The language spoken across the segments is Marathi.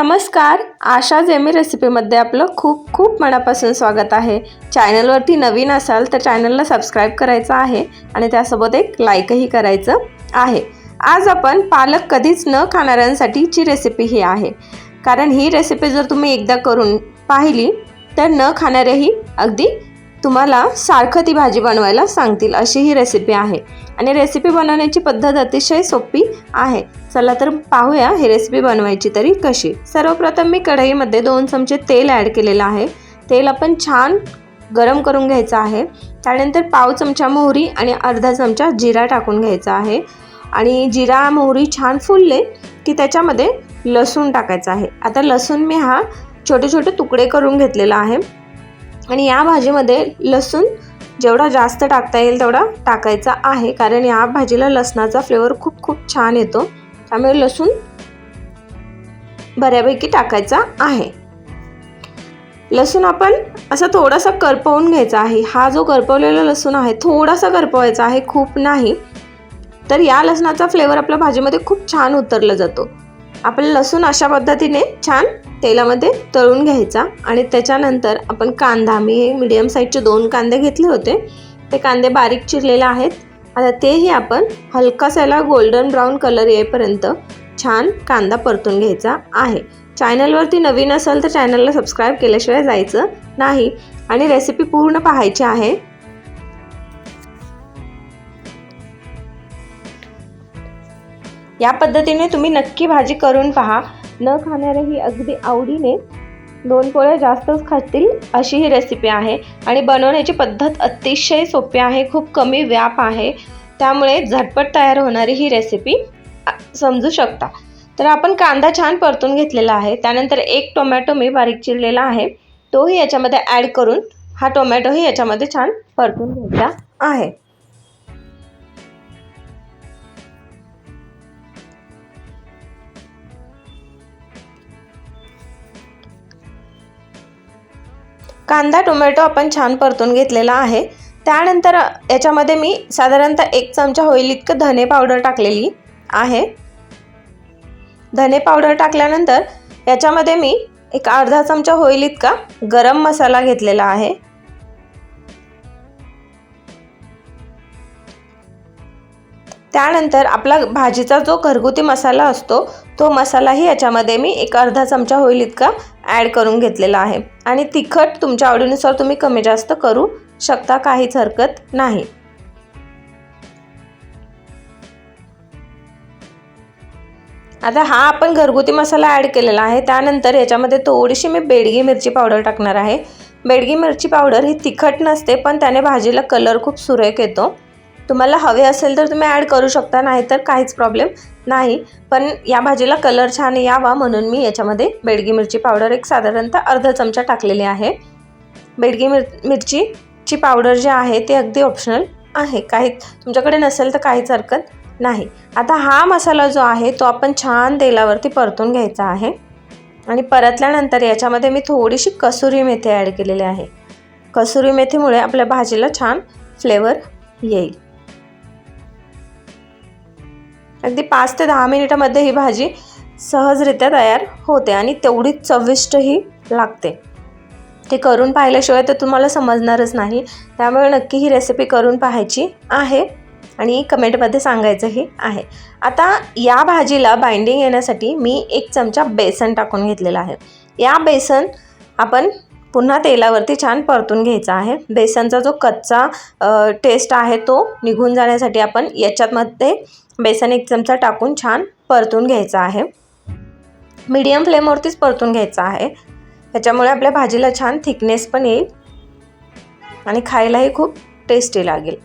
नमस्कार आशा जेमी रेसिपीमध्ये आपलं खूप खूप मनापासून स्वागत आहे. चॅनलवरती नवीन असाल तर चॅनलला सबस्क्राईब करायचं आहे आणि त्यासोबत एक लाईकही करायचं आहे. आज आपण पालक कधीच न खाणाऱ्यांसाठीची रेसिपी ही आहे. कारण ही रेसिपी जर तुम्ही एकदा करून पाहिली तर न खाणारेही अगदी तुम्हाला सारखं ती भाजी बनवायला सांगतील अशी ही रेसिपी आहे. आणि रेसिपी बनवण्याची पद्धत अतिशय सोपी आहे. चला तर पाहूया ही रेसिपी बनवायची तरी कशी. सर्वप्रथम मी कढईमध्ये दोन चमचे तेल ॲड केलेलं आहे. तेल आपण छान गरम करून घ्यायचं आहे. त्यानंतर पाव चमचा मोहरी आणि अर्धा चमचा जिरा टाकून घ्यायचा आहे. आणि जिरा मोहरी छान फुलले की त्याच्यामध्ये लसूण टाकायचं आहे. आता लसूण मी हा छोटे छोटे तुकडे करून घेतलेला आहे. आणि या भाजीमध्ये लसूण जेवढा जास्त टाकता येईल तेवढा टाकायचा आहे कारण या भाजीला लसणाचा फ्लेवर खूप खूप छान येतो. त्यामुळे लसूण बऱ्यापैकी टाकायचा आहे. लसूण आपण असं थोडासा करपवून घ्यायचा आहे. हा जो करपवलेला लसूण आहे थोडासा करपवायचा आहे खूप नाही. तर या लसणाचा फ्लेवर आपल्या भाजीमध्ये खूप छान उतरला जातो. आपण लसूण अशा पद्धतीने छान तेलामध्ये तळून घ्यायचा आणि त्याच्यानंतर आपण कांदा मी हे मीडियम साईजचे दोन कांदे घेतले होते. ते कांदे बारीक चिरलेले आहेत. आता तेही आपण हलकासा गोल्डन ब्राऊन कलर येईपर्यंत छान कांदा परतून घ्यायचा आहे. चॅनलवरती नवीन असेल तर चॅनलला सबस्क्राईब केल्याशिवाय जायचं नाही. आणि रेसिपी पूर्ण पाहायची आहे. या पद्धतीने तुम्ही नक्की भाजी करून पहा. न खाणारेही अगदी आवडीने दोन पोळ्या जास्तच खातील अशी ही रेसिपी आहे. आणि बनवण्याची पद्धत अतिशय सोपी आहे खूप कमी व्याप आहे. त्यामुळे झटपट तयार होणारी ही रेसिपी समजू शकता. तर आपण कांदा छान परतून घेतलेला आहे. त्यानंतर एक टोमॅटो मी बारीक चिरलेला आहे. तोही याच्यामध्ये ॲड करून हा टोमॅटोही याच्यामध्ये छान परतून घ्यायचा आहे. कांदा टोमॅटो आपण छान परतून घेतलेला आहे. त्यानंतर याच्यामध्ये मी साधारणतः एक चमचा होईल इतकं धने पावडर टाकलेली आहे. धने पावडर टाकल्यानंतर याच्यामध्ये मी एक अर्धा चमचा होईल इतका गरम मसाला घेतलेला आहे. त्यानंतर आपला भाजीचा जो घरगुती मसाला असतो तो मसालाही याच्यामध्ये मी एक अर्धा चमचा होईल इतका ॲड करून घेतलेला आहे. आणि तिखट तुमच्या आवडीनुसार तुम्ही कमी जास्त करू शकता काहीच हरकत नाही. आता हा आपण घरगुती मसाला ॲड केलेला आहे. त्यानंतर याच्यामध्ये थोडीशी मी बेडगी मिरची पावडर टाकणार आहे. बेडगी मिरची पावडर ही तिखट नसते पण त्याने भाजीला कलर खूप सुरेख येतो. तुम्हाला हवे असेल तर तुम्ही ॲड करू शकता नाही तर काहीच प्रॉब्लेम नाही. पण या भाजीला कलर छान यावा म्हणून मी याच्यामध्ये बेडगी मिरची पावडर एक साधारणतः अर्धा चमचा टाकलेली आहे. बेडगी मिर मिरचीची पावडर जी आहे ती अगदी ऑप्शनल आहे. काही तुमच्याकडे नसेल तर काहीच हरकत नाही. आता हा मसाला जो आहे तो आपण छान तेलावरती परतून घ्यायचा आहे. आणि परतल्यानंतर याच्यामध्ये मी थोडीशी कसुरी मेथी ॲड केलेली आहे. कसुरी मेथीमुळे आपल्या भाजीला छान फ्लेवर येईल. अगदी पाच ते दहा मिनिटामध्ये ही भाजी सहजरित्या तयार होते आणि तेवढीच चविष्टही लागते. ते करून पाहिल्याशिवाय तर तुम्हाला समजणारच नाही. त्यामुळे नक्की ही रेसिपी करून पाहायची आहे आणि कमेंटमध्ये सांगायचंही आहे. आता या भाजीला बाइंडिंग येण्यासाठी मी एक चमचा बेसन टाकून घेतलेला आहे. या बेसन आपण पुन्हा तेलावरती छान परतून घ्यायचा आहे. बेसनचा जो कच्चा टेस्ट आहे तो निघून जाण्यासाठी आपण याच्यामध्ये बेसन एक चमचा टाकून छान परतून घ्यायचा आहे. मीडियम फ्लेमवरतीच परतून घ्यायचा आहे. त्याच्यामुळे आपल्या भाजीला छान थिकनेस पण येईल आणि खायलाही खूप टेस्टी लागेल.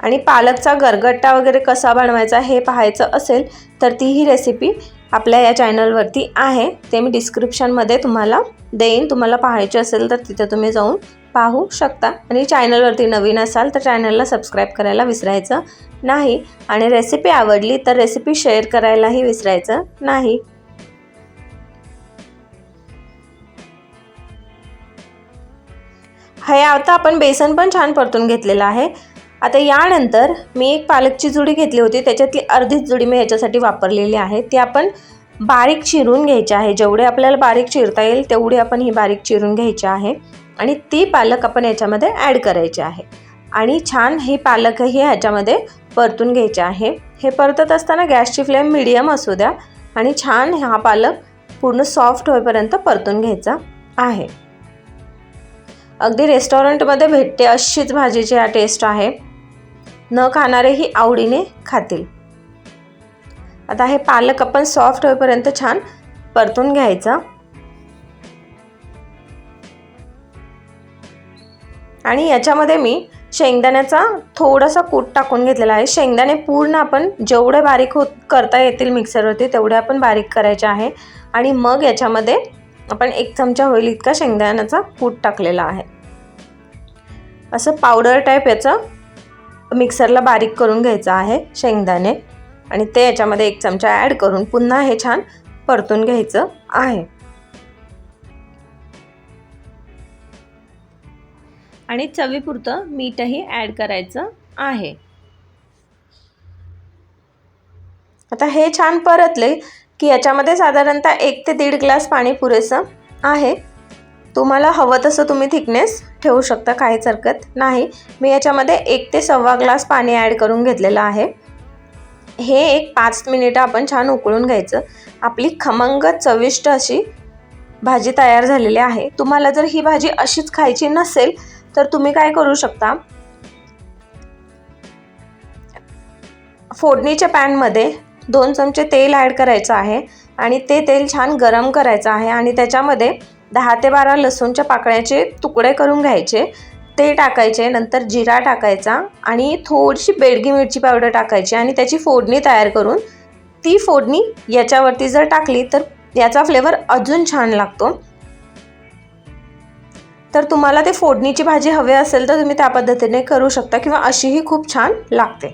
आणि पालकचा गरगट्टा वगैरे कसा बनवायचा हे पाहायचं असेल तर ती ही रेसिपी आपल्या या चॅनलवरती आहे. ते मी डिस्क्रिप्शनमध्ये तुम्हाला देईन. तुम्हाला पाहायची असेल तर तिथे तुम्ही जाऊन पाहू शकता. आणि चॅनलवरती नवीन असाल तर चॅनलला सबस्क्राईब करायला विसरायचं नाही. आणि रेसिपी आवडली तर रेसिपी शेअर करायलाही विसरायचं नाही. हे आता आपण बेसन पण छान परतून घेतलेलं आहे. आता यानंतर मी एक पालकची जुडी घेतली होती. त्याच्यातली अर्धीच जुडी मी ह्याच्यासाठी वापरलेली आहे. ती आपण बारीक चिरून घ्यायची आहे. जेवढे आपल्याला बारीक चिरता येईल तेवढी आपण ही बारीक चिरून घ्यायची आहे. आणि ती पालक आपण याच्यामध्ये ॲड करायची आहे. आणि छान ही पालकही ह्याच्यामध्ये परतून घ्यायचे आहे. हे परतत असताना गॅसची फ्लेम मिडियम असू द्या आणि छान हा पालक पूर्ण सॉफ्ट होईपर्यंत परतून घ्यायचा आहे. अगदी रेस्टॉरंटमध्ये भेटते अशीच भाजीची हा टेस्ट आहे. न खाणारेही आवडीने खातील. आता हे पालक आपण सॉफ्ट होईपर्यंत छान परतून घ्यायचा. आणि याच्यामध्ये मी शेंगदाण्याचा थोडासा कूट टाकून घेतलेला आहे. शेंगदाणे पूर्ण आपण जेवढे बारीक होत करता येतील मिक्सरवरती तेवढे आपण बारीक करायचे आहे. आणि मग याच्यामध्ये आपण एक चमचा होईल इतका शेंगदाण्याचा कूट टाकलेला आहे. असं पावडर टाईप याचं मिक्सरला बारीक करून घ्यायचं आहे शेंगदाणे. आणि ते याच्यामध्ये एक चमचा ॲड करून पुन्हा हे छान परतून घ्यायचं आहे. आणि चवीपुरतं मीठही ॲड करायचं आहे. आता हे छान परतले की याच्यामध्ये साधारणतः एक ते दीड ग्लास पाणी पुरेसं आहे. तुम्हाला हवं तसं तुम्ही थिकनेस ठेवू शकता काहीच हरकत नाही. मी याच्यामध्ये एक ते सव्वा ग्लास पाणी ॲड करून घेतलेलं आहे. हे एक पाच मिनिटं आपण छान उकळून घ्यायचं. आपली खमंग चविष्ट अशी भाजी तयार झालेली आहे. तुम्हाला जर ही भाजी अशीच खायची नसेल तर तुम्ही काय करू शकता? फोडणीच्या पॅनमध्ये दोन चमचे तेल ॲड करायचं आहे आणि ते तेल छान गरम करायचं आहे आणि त्याच्यामध्ये दहा ते बारा लसूणच्या पाकळ्याचे तुकडे करून घ्यायचे. ते टाकायचे नंतर जिरा टाकायचा आणि थोडीशी बेडगी मिरची पावडर टाकायची आणि त्याची फोडणी तयार करून ती फोडणी याच्यावरती जर टाकली तर याचा फ्लेवर अजून छान लागतो. तर तुम्हाला ते फोडणीची भाजी हवी असेल तर तुम्ही त्या पद्धतीने करू शकता किंवा अशीही खूप छान लागते.